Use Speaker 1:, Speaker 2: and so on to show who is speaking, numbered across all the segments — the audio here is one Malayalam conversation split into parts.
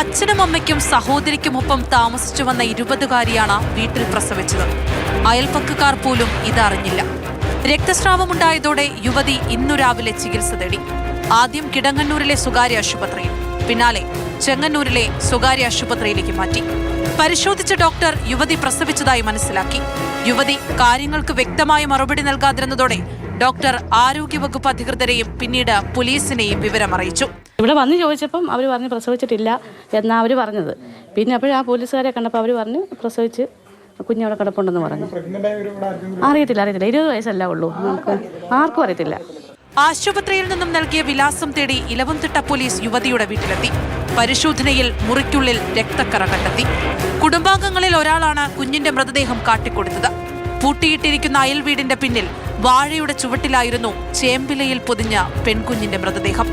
Speaker 1: അമ്മയ്ക്കും സഹോദരിക്കുമൊപ്പം താമസിച്ചു വന്ന ഇരുപതുകാരിയാണ് വീട്ടിൽ പ്രസവിച്ചത്. അയൽപ്പക്കക്കാർ പോലും ഇതറിഞ്ഞില്ല. രക്തസ്രാവമുണ്ടായതോടെ യുവതി ഇന്നു രാവിലെ ചികിത്സ തേടി. ആദ്യം കിടങ്ങന്നൂരിലെ സ്വകാര്യ ആശുപത്രിയിൽ പിന്നാലെ ചെങ്ങന്നൂരിലെ സ്വകാര്യ ആശുപത്രിയിലേക്ക് മാറ്റി. പരിശോധിച്ച ഡോക്ടർ യുവതി പ്രസവിച്ചതായി മനസ്സിലാക്കി. യുവതി കാര്യങ്ങൾക്ക് വ്യക്തമായ മറുപടി നൽകാതിരുന്നതോടെ ഡോക്ടർ ആരോഗ്യവകുപ്പ് അധികൃതരെയും പിന്നീട് പോലീസിനെയും വിവരമറിയിച്ചു.
Speaker 2: ഇവിടെ വന്ന് ചോദിച്ചപ്പം അവർ പറഞ്ഞ് പ്രസവിച്ചിട്ടില്ല എന്നാണ് അവർ പറഞ്ഞത്. പിന്നെ അപ്പോഴും ആ പോലീസുകാരെ കണ്ടപ്പോൾ അവർ പറഞ്ഞ് പ്രസവിച്ച് കുഞ്ഞവിടെ കിടപ്പുണ്ടെന്ന് പറഞ്ഞു. അറിയത്തില്ല അറിയത്തില്ല. ഇരുപത് വയസ്സല്ല ഉള്ളൂ. നമുക്ക് ആർക്കും അറിയത്തില്ല.
Speaker 1: ആശുപത്രിയിൽ നിന്നും നൽകിയ വിലാസം തേടി ഇലവുംതിട്ട പോലീസ് യുവതിയുടെ വീട്ടിലെത്തി. പരിശോധനയിൽ മുറിക്കുള്ളിൽ രക്തക്കറ കണ്ടെത്തി. കുടുംബാംഗങ്ങളിൽ ഒരാളാണ് കുഞ്ഞിന്റെ മൃതദേഹം കാട്ടിക്കൊടുത്തത്. പൂട്ടിയിട്ടിരിക്കുന്ന അയൽ വീടിന്റെ പിന്നിൽ വാഴയുടെ ചുവട്ടിലായിരുന്നു ചേമ്പിലയിൽ പൊതിഞ്ഞ പെൺകുഞ്ഞിന്റെ മൃതദേഹം.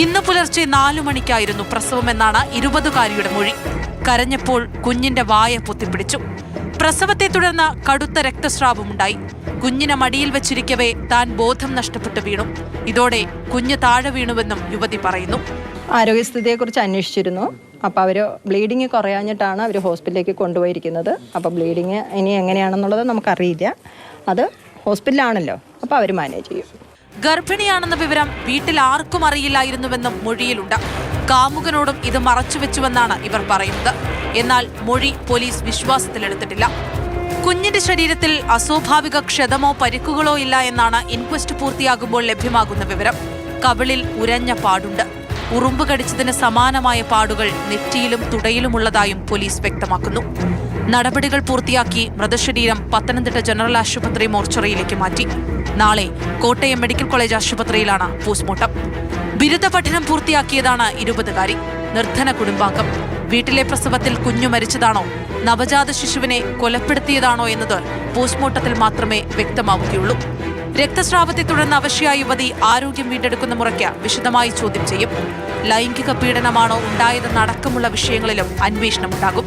Speaker 1: ഇന്ന് പുലർച്ചെ നാലു മണിക്കായിരുന്നു പ്രസവമെന്നാണ് ഇരുപതുകാരിയുടെ മൊഴി. കരഞ്ഞപ്പോൾ കുഞ്ഞിന്റെ വായ പൊത്തിപ്പിടിച്ചു. പ്രസവത്തെ തുടർന്ന് കടുത്ത രക്തസ്രാവമുണ്ടായി. കുഞ്ഞിനെ മടിയിൽ വെച്ചിരിക്കവേ താൻ ബോധം നഷ്ടപ്പെട്ടു വീണു. ഇതോടെ കുഞ്ഞ് താഴെ വീണുവെന്നും യുവതി പറയുന്നു.
Speaker 3: ആരോഗ്യസ്ഥിതിയെക്കുറിച്ച് അന്വേഷിച്ചിരുന്നു. അപ്പോൾ അവർ ബ്ലീഡിങ് കുറയാഞ്ഞിട്ടാണ് അവർ ഹോസ്പിറ്റലിലേക്ക് കൊണ്ടുപോയിരിക്കുന്നത്. അപ്പോൾ ബ്ലീഡിങ് ഇനി എങ്ങനെയാണെന്നുള്ളത് നമുക്കറിയില്ല. അത് ഹോസ്പിറ്റലാണല്ലോ അപ്പോൾ അവർ മാനേജ് ചെയ്യും.
Speaker 1: ഗർഭിണിയാണെന്ന വിവരം വീട്ടിൽ ആർക്കും അറിയില്ലായിരുന്നുവെന്നും മൊഴിയിലുണ്ട്. കാമുകനോടും ഇത് മറച്ചുവെച്ചുവെന്നാണ് ഇവർ പറയുന്നത്. എന്നാൽ മൊഴി പോലീസ് വിശ്വാസത്തിലെടുത്തിട്ടില്ല. കുഞ്ഞിന്റെ ശരീരത്തിൽ അസ്വാഭാവിക ക്ഷതമോ പരിക്കുകളോ ഇല്ല എന്നാണ് ഇൻക്വസ്റ്റ് പൂർത്തിയാകുമ്പോൾ ലഭ്യമാകുന്ന വിവരം. കവിളിൽ ഉരഞ്ഞ പാടുണ്ട്. ഉറുമ്പ് കടിച്ചതിന് സമാനമായ പാടുകൾ നെറ്റിയിലും തുടയിലുമുള്ളതായും പോലീസ് വ്യക്തമാക്കുന്നു. നടപടികൾ പൂർത്തിയാക്കി മൃതശരീരം പത്തനംതിട്ട ജനറൽ ആശുപത്രി മോർച്ചറിയിലേക്ക് മാറ്റി. നാളെ കോട്ടയം മെഡിക്കൽ കോളേജ് ആശുപത്രിയിലാണ് പോസ്റ്റ്മോർട്ടം. ബിരുദ പഠനം പൂർത്തിയാക്കിയതാണ് ഇരുപതുകാരി. നിർധന കുടുംബാംഗം. വീട്ടിലെ പ്രസവത്തിൽ കുഞ്ഞു മരിച്ചതാണോ നവജാത ശിശുവിനെ കൊലപ്പെടുത്തിയതാണോ എന്നത് പോസ്റ്റ്മോർട്ടത്തിൽ മാത്രമേ വ്യക്തമാവുകയുള്ളൂ. രക്തസ്രാവത്തെ തുടർന്ന് അവശ്യ യുവതി ആരോഗ്യം വീണ്ടെടുക്കുന്ന മുറയ്ക്ക് വിശദമായി ചോദ്യം ചെയ്യും. ലൈംഗിക പീഡനമാണോ ഉണ്ടായതെന്നടക്കമുള്ള വിഷയങ്ങളിലും അന്വേഷണമുണ്ടാകും.